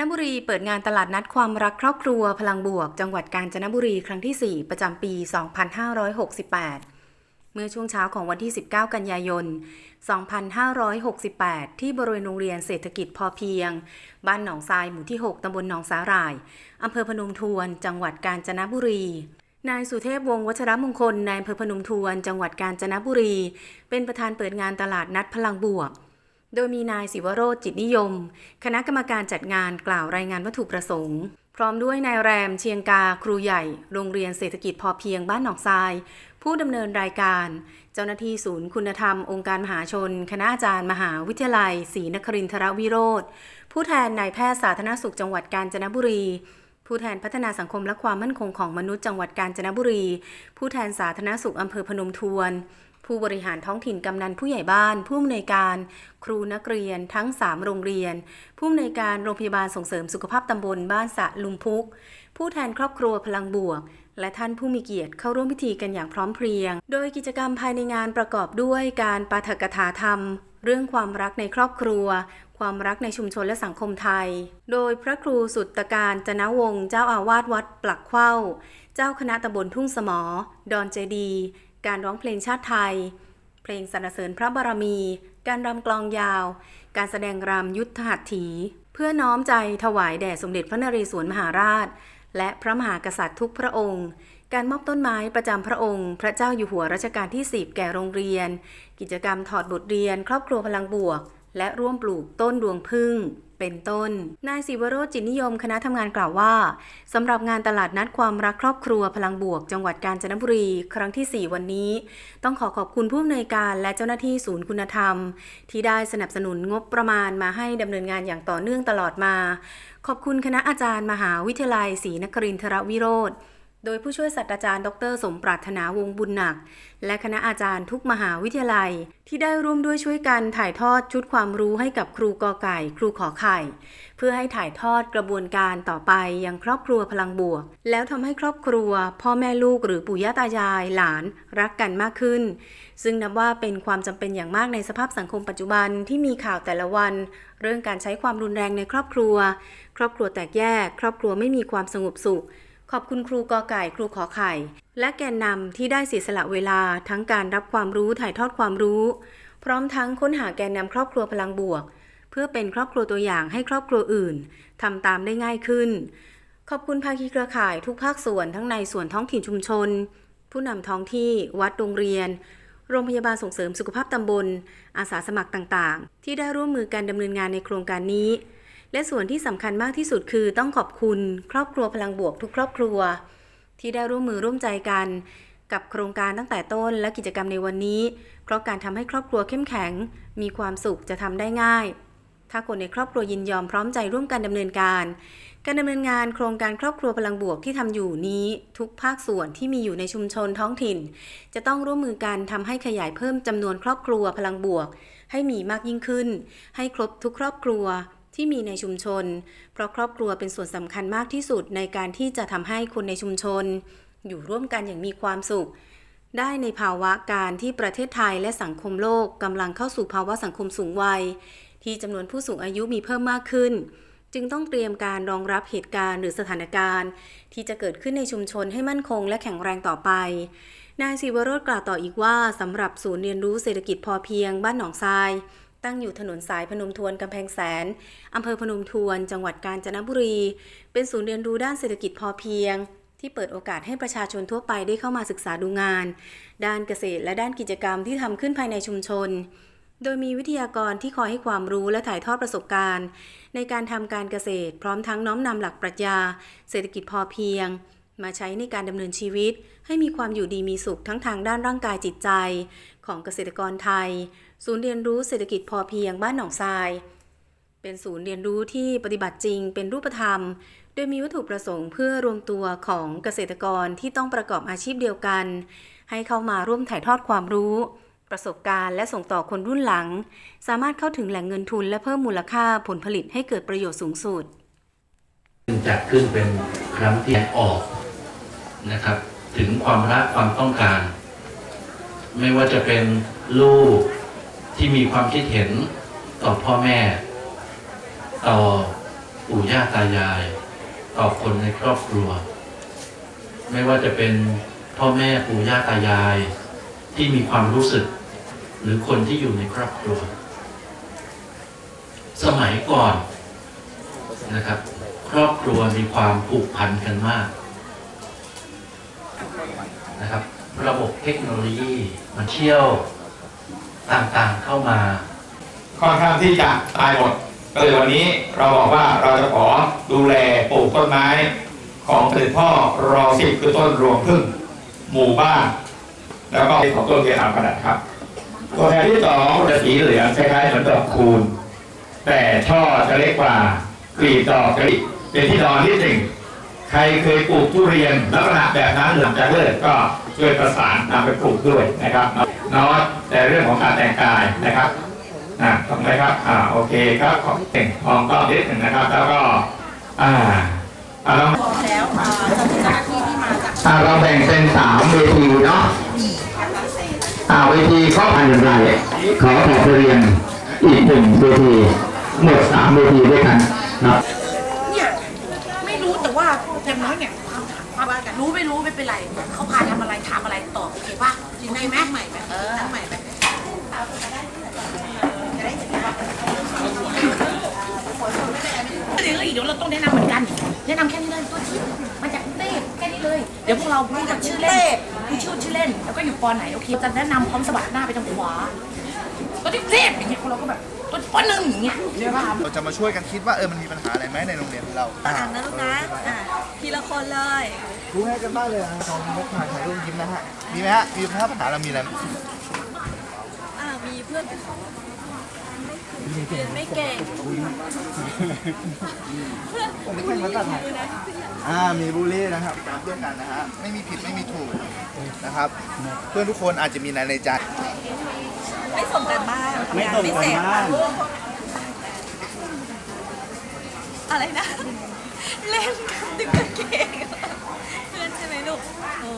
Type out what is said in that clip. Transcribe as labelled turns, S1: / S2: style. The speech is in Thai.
S1: นบุรีเปิดงานตลาดนัดความรักครอบครัวพลังบวก จังหวัดกาญจนบุรีครั้งที่ 4 ประจำปี 2568 เมื่อช่วงเช้าของวันที่ 19 กันยายน 2568 ที่บริเวณโรงเรียนเศรษฐกิจพอเพียง บ้านหนองทรายหมู่ที่ 6 ตำบลหนองสาหร่าย อำเภอพนมทวน จังหวัดกาญจนบุรีนายสุเทพวงศ์วัชรมงคลนายอำเภอพนมทวน จังหวัดกาญจนบุรี เป็นประธานเปิดงานตลาดนัดพลังบวก โดยมีนายศิวโรจน์จิตนิยม คณะกรรมการจัดงานกล่าวรายงานวัตถุประสงค์ พร้อมด้วยนายแรมเชียงกาครูใหญ่ โรงเรียนเศรษฐกิจพอเพียงบ้านหนองทราย ผู้ดำเนินรายการ เจ้าหน้าที่ศูนย์คุณธรรม องค์การมหาชน คณะอาจารย์มหาวิทยาลัยศรีนครินทรวิโรธผู้แทนนายแพทย์สาธารณสุขจังหวัดกาญจนบุรีผู้แทนพัฒนาสังคมและความมั่นคงของมนุษย์จังหวัดกาญจนบุรี ผู้แทนสาธารณสุขอำเภอพนมทวน ผู้บริหารท้องถิ่นกำนันผู้ใหญ่บ้าน ผู้อำนวยการ ครูนักเรียนทั้ง 3 โรงเรียน ผู้อำนวยการโรงพยาบาลส่งเสริมสุขภาพตำบลบ้านสะลุมพุก ผู้แทนครอบครัวพลังบวก และท่านผู้มีเกียรติเข้าร่วมพิธีกันอย่างพร้อมเพรียง โดยกิจกรรมภายในงานประกอบด้วยการปาฐกถาธรรม เรื่องความรักในครอบครัว ความรักในชุมชนและสังคมไทย โดยพระครูสุตตการจนวงศ์เจ้าอาวาสวัดปลักเข้า เจ้าคณะตำบลทุ่งสมอ ดอนเจดี การร้องเพลงชาติไทย เพลงสรรเสริญพระบารมี การรำกลองยาว การแสดงรำยุทธหัตถี เพื่อน้อมใจถวายแด่สมเด็จพระนเรศวรมหาราช และพระมหากษัตริย์ทุกพระองค์ การมอบต้นไม้ประจำพระองค์ พระเจ้าอยู่หัวรัชกาลที่ 10 แก่โรงเรียน กิจกรรมถอดบทเรียน ครอบครัวพลังบวก และร่วมปลูกต้นดวงพึ่ง เป็นต้น นายศิวโรจจิตนิยมคณะทำงานกล่าวว่าสำหรับงานตลาดนัดความรักครอบครัวพลังบวก จังหวัดกาญจนบุรี ครั้งที่ 4 วันนี้ ต้องขอขอบคุณผู้อำนวยการและเจ้าหน้าที่ศูนย์คุณธรรม ที่ได้สนับสนุนงบประมาณมาให้ดำเนินงานอย่างต่อเนื่องตลอดมา ขอบคุณคณะอาจารย์มหาวิทยาลัยศรีนครินทรวิโรธ โดยผู้ช่วยศาสตราจารย์ ดร สมปรารถนาวงบุญหนัก และคณะอาจารย์ทุกมหาวิทยาลัย ที่ได้ร่วมด้วยช่วยกันถ่ายทอดชุดความรู้ให้กับครูกอไก่ ครูขอไข่ เพื่อให้ถ่ายทอดกระบวนการต่อไปยังครอบครัวพลังบวก แล้วทำให้ครอบครัว พ่อแม่ลูกหรือปู่ย่าตายายหลานรักกันมากขึ้น ซึ่งนับว่าเป็นความจำเป็นอย่างมากในสภาพสังคมปัจจุบันที่มีข่าวแต่ละวัน เรื่องการใช้ความรุนแรงในครอบครัว ครอบครัวแตกแยก ครอบครัวไม่มีความสงบสุข ขอบคุณครูกอไก่ครูขอไข่ และแกนนำที่ได้เสียสละเวลาทั้งการรับความรู้ถ่ายทอดความรู้ พร้อมทั้งค้นหาแกนนำครอบครัวพลังบวก เพื่อเป็นครอบครัวตัวอย่างให้ครอบครัวอื่นทำตามได้ง่ายขึ้น ขอบคุณภาคีเครือข่ายทุกภาคส่วนทั้งในส่วนท้องถิ่นชุมชน ผู้นำท้องที่วัดโรงเรียน โรงพยาบาลส่งเสริมสุขภาพตำบล อาสาสมัครต่างๆ ที่ได้ร่วมมือการดำเนินงานในโครงการนี้ และส่วนที่สำคัญมากที่สุดคือต้องขอบคุณครอบครัวพลังบวกทุกครอบครัว ที่ได้ร่วมมือร่วมใจกัน กับโครงการตั้งแต่ต้นและกิจกรรมในวันนี้ เพราะการทำให้ครอบครัวเข้มแข็ง มีความสุขจะทำได้ง่าย ถ้าคนในครอบครัวยินยอมพร้อมใจร่วมกันดำเนินการ การดำเนินงานโครงการครอบครัวพลังบวกที่ทำอยู่นี้ ทุกภาคส่วนที่มีอยู่ในชุมชนท้องถิ่น จะต้องร่วมมือกันทำให้ขยายเพิ่มจำนวนครอบครัวพลังบวก ให้มีมากยิ่งขึ้น ให้ครบทุกครอบครัว ที่มีในชุมชน เพราะครอบครัวเป็นส่วนสำคัญมากที่สุดในการที่จะทำให้คนในชุมชน อยู่ร่วมกันอย่างมีความสุข ได้ในภาวะการที่ประเทศไทยและสังคมโลกกำลังเข้าสู่ภาวะสังคมสูงวัย ที่จำนวนผู้สูงอายุมีเพิ่มมากขึ้น จึงต้องเตรียมการรองรับเหตุการณ์หรือสถานการณ์ ที่จะเกิดขึ้นในชุมชนให้มั่นคงและแข็งแรงต่อไปนายศิวโรธกล่าวต่ออีกว่าสำหรับศูนย์เรียนรู้เศรษฐกิจพอเพียงบ้านหนองทราย ตั้งอยู่ถนนสายพนมทวนกำแพงแสนอำเภอพนมทวน จังหวัดกาญจนบุรี เป็นศูนย์เรียนรู้ด้านเศรษฐกิจพอเพียง ที่เปิดโอกาสให้ประชาชนทั่วไปได้เข้ามาศึกษาดูงาน ด้านเกษตรและด้านกิจกรรมที่ทำขึ้นภายในชุมชน โดยมีวิทยากรที่คอยให้ความรู้และถ่ายทอดประสบการณ์ ในการทำการเกษตร พร้อมทั้งน้อมนำหลักปรัชญา เศรษฐกิจพอเพียงมาใช้ในการดำเนินชีวิต ให้มีความอยู่ดีมีสุขทั้งทางด้านร่างกายจิตใจ ของเกษตรกรไทย ศูนย์เรียนรู้เศรษฐกิจพอเพียงบ้านหนองทราย เป็นศูนย์เรียนรู้ที่ปฏิบัติจริงเป็นรูปธรรม โดยมีวัตถุประสงค์เพื่อรวมตัวของเกษตรกรที่ต้องประกอบอาชีพเดียวกัน ให้เข้ามาร่วมถ่ายทอดความรู้ ประสบการณ์และส่งต่อคนรุ่นหลัง สามารถเข้าถึงแหล่งเงินทุนและเพิ่มมูลค่าผลผลิตให้เกิดประโยชน์สูงสุด
S2: จัดขึ้นเป็นครั้งที่ออกนะครับ ถึงความรักความต้องการ ไม่ว่าจะเป็นลูก ที่มีความคิดเห็นต่อพ่อแม่ ต่อปู่ย่าตายาย ต่อคนในครอบครัว ไม่ว่าจะเป็นพ่อแม่ปู่ย่าตายาย ที่มีความรู้สึก หรือคนที่อยู่ในครอบครัว สมัยก่อนนะครับ ครอบครัวมีความผูกพันกันมากนะครับ ระบบเทคโนโลยีมันเชี่ยว ต่างๆเข้ามา
S3: ค่อนข้างที่จะตายหมดก็เลยวันนี้เราบอกว่าเราจะขอดูแลปลูกต้นไม้ ของเสด็จพ่อรอสิบคือต้นรวงพึ่ง หมู่บ้าน แล้วก็ของต้นเทียนอาขนาดครับ ตัวแทนที่สองจะสีเหลืองคล้ายๆเหมือนดอกคูณ แต่ช่อจะเล็กกว่ากลีบดอกจะเป็นที่นอนที่หนึ่งใครเคยปลูกทุเรียนลักษณะแบบนั้นหลังจากเลิกก็ช่วยประสานนำไปปลูกด้วยนะครับ น้อยแต่เรื่องของการแต่งกายนะครับอ่าตรงไหมครับอ่าโอเคครับขอเก่งมองกล้องนิดหนึ่งนะครับ แล้วก็อ่าอ่าเรา
S4: แล้วอ่อเจ้าหน้าที่ที่มาจาก
S3: อ่าเราแบ่งเป็นสามเวทีเนาะอ่าเวทีข้อพันธุ์ไรขอขอเรียนอีกหนึ่งเวทีหมดสามเวทีด้วยกันนะ
S4: เนี่ยไม่รู้แต่ว่าอย่างน้อยเนี่ย รู้ไม่รู้ไม่เป็นไรเขาพาทำอะไรทำอะไรตอบโอเคป่ะจริงไหมแม่ใหม่ไหมเออใหม่ไหมเดี๋ยวอีกเดี๋ยวเราต้องแนะนำเหมือนกัน แนะนำแค่นี้เลยตัวที่มาจากกรุงเทพแค่นี้เลย เดี๋ยวพวกเราพูดจากชื่อเล่นพูดชื่อชื่อเล่น แล้วก็อยู่ปอไหนโอเคจะแนะนำพร้อมสะบัดหน้าไปทางขวาตัวที่เทพอย่างเงี้ยพวกเราก็แบบ ตัวปอหนึ่งอย่างเงี้ยเรียกว่า
S5: เราจะมาช่วยกันคิดว่าเออมันมีปัญหาอะไรไหมในโรงเรียนของเรา
S6: อ่านนะลูกนะอะทีละคนเลย
S5: รู้ให้กันบ้างเลยนะทองนกพาถ่ายรูปยิ้มนะฮะมีไหมฮะมีภาพปัญหาเรามีอะไรไหม
S6: อ่ามีเพื่อนเรียนไม่เก่งเพื่อน
S5: ผมไม่ใช่ภาษาไทยอ่ามีบูลลี่นะครับตามด้วยกันนะฮะไม่มีผิดไม่มีถูกนะครับ เพื่อนทุกคนอาจจะมีในในใจ
S6: ไม่ส่งกันบ้าน ทำงานไม่เสร็จอะไรนะ เล่นกันดึงกางเกงเพื่อนใช่ไหมลูกโอ้